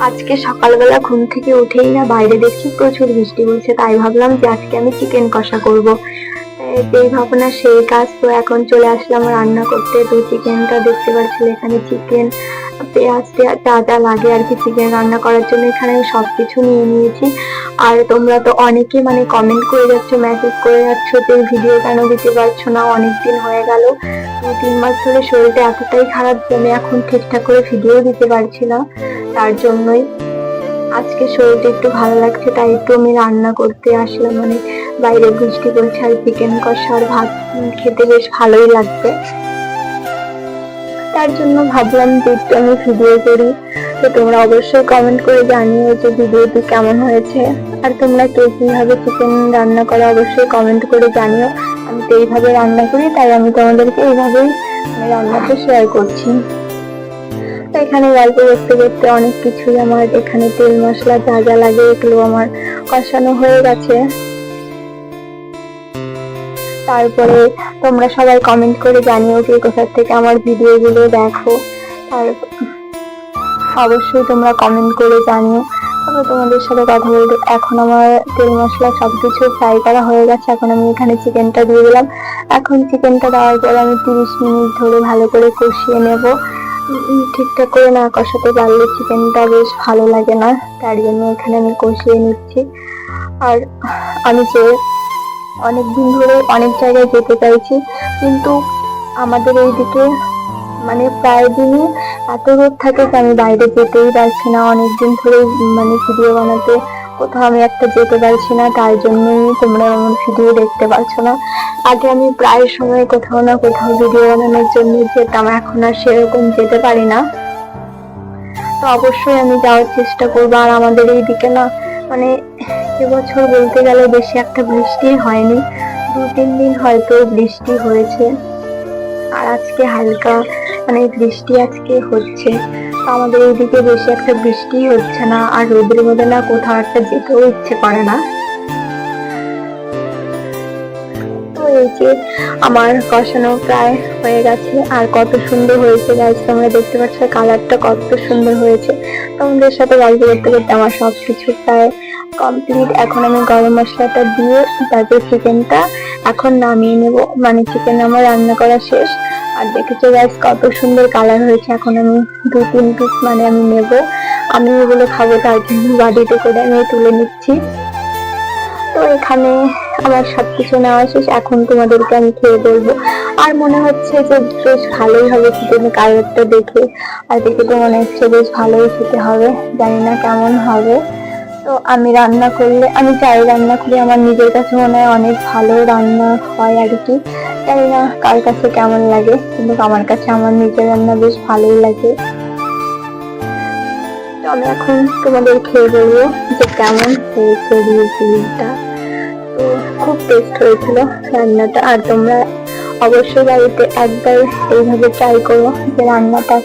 আজকে সকালবেলা ঘুম থেকে উঠেই না বাইরে দেখছি প্রচুর বৃষ্টি হয়েছে তাই ভাবলাম যে আজকে আমি চিকেন কষা করব। এই ভাবনা, সেই কাজ তো এখন চলে আসলাম রান্না করতে। তো চিকেনটা দেখতে পাচ্ছি এখানে চিকেন পেঁয়াজ টেয়াজ যা যা লাগে আর কি চিকেন রান্না করার জন্য এখানে আমি সব কিছু নিয়ে নিয়েছি। আর তোমরা তো অনেকেই মানে কমেন্ট করে যাচ্ছ মেসেজ করে যাচ্ছ যে ভিডিও কেন দিতে পারছ না? অনেক দিন হয়ে গেল। দু তিন মাস ধরে শরীরটা এতটাই খারাপ যে এখন ঠিকঠাক করে ভিডিও দিতে পারছি না। তার জন্যই আজকে শরীরটা একটু ভালো লাগছে, তাই একটু আমি রান্না করতে আসলাম। মানে বাইরে বৃষ্টি পড়ছে আর চিকেন কষা আর ভাত খেতে বেশ ভালোই লাগবে। তার জন্য ভাবলাম যে একটু আমি ভিডিও করি। তো তোমরা অবশ্যই কমেন্ট করে জানিও যে ভিডিওটি কেমন হয়েছে। আর তোমরা কে কীভাবে চিকেন রান্না করো অবশ্যই কমেন্ট করে জানিও। আমি তো এইভাবে রান্না করি, তাই আমি তোমাদেরকে এইভাবেই রান্নাটা শেয়ার করছি। তো এখানে গল্প করতে করতে অনেক কিছুই আমার, এখানে তেল মশলা যা যা লাগে এগুলো আমার কষানো হয়ে গেছে। তারপরে তোমরা সবাই কমেন্ট করে জানিও কে কোথা থেকে আমার ভিডিওগুলো দেখো। আর অবশ্যই তোমরা কমেন্ট করে জানিও। তারপর তোমাদের সাথে কথা বলতে এখন আমার তেল মশলা সব কিছু ফ্রাই করা হয়ে গেছে। এখন আমি এখানে চিকেনটা দিয়ে দিলাম। এখন চিকেনটা দেওয়ার পর আমি তিরিশ মিনিট ধরে ভালো করে কষিয়ে নেব। ঠিকঠাক করে না কষাতে পারলে চিকেনটা বেশ ভালো লাগে না। তার জন্য এখানে আমি কষিয়ে নিচ্ছি। আর আমি যে অনেক দিন ধরে অনেক জায়গায় যেতে চাইছি, কিন্তু আমাদের এইদিকে মানে প্রায় দিনই এত রোদ থাকে যে আমি বাইরে যেতেই পারছি না। অনেকদিন ধরে মানে ভিডিও বানাতে কোথাও আমি একটা যেতে পারছি না, তার জন্যই তোমরা এমন ভিডিও দেখতে পাচ্ছ না। আগে আমি প্রায় সময় কোথাও না কোথাও ভিডিও বানানোর জন্য যেতাম, এখন আর সেরকম যেতে পারি না। তো অবশ্যই আমি যাওয়ার চেষ্টা করব। আর আমাদের এইদিকে না মানে এবছর বলতে গেলে বেশি একটা বৃষ্টি হয়নি। দু, তিন দিন হয়তো বৃষ্টি হয়েছে। আর আজকে হালকা মানে বৃষ্টি আজকে হচ্ছে। আমাদের এইদিকে বেশি একটা বৃষ্টি হচ্ছে না, আর রোদের মধ্যে না কোথাও একটা যেতেও ইচ্ছে করে না। এই যে আমার কষানো প্রায় হয়ে গেছে। আর কত সুন্দর হয়েছে গাছ তোমরা দেখতে পাচ্ছ কালারটা কত সুন্দর হয়েছে। তোমাদের সাথে গল্প করতে করতে আমার সব কিছু প্রায় কমপ্লিট এখন আমি গরম মশলাটা দিয়ে তারপর চিকেনটা এখন নামিয়ে নেব। মানে চিকেন আমার রান্না করা শেষ। আর দেখেছ গাছ কত সুন্দর কালার হয়েছে। এখন আমি দু, তিন পিস মানে আমি নেব। আমি এগুলো খাব তার জন্য। বাড়িতে করে আমি তুলে নিচ্ছি। তো এখানে আমার সব কিছু নেওয়া শেষ। এখন তোমাদেরকে আমি খেয়ে বলব। আর মনে হচ্ছে যে বেশ ভালোই হবে চিকেন কালারটা দেখে। আর দেখে তো মনে হচ্ছে বেশ ভালোই খেতে হবে। জানি না কেমন হবে। তো আমি রান্না করলে, আমি চাই রান্না করি, আমার নিজের কাছে মনে হয় অনেক ভালো রান্না হয় আর কি। জানি না কার কাছে কেমন লাগে, কিন্তু আমার কাছে আমার নিজের রান্না বেশ ভালোই লাগে। তো আমি এখন তোমাদের খেয়ে বলব যে কেমন হয়েছে রিভিউটা তো খুব টেস্ট হয়েছিল রান্নাটা, আর তোমরা অবশ্যই বাড়িতে একবার এইভাবে ট্রাই করো যে রান্নাটা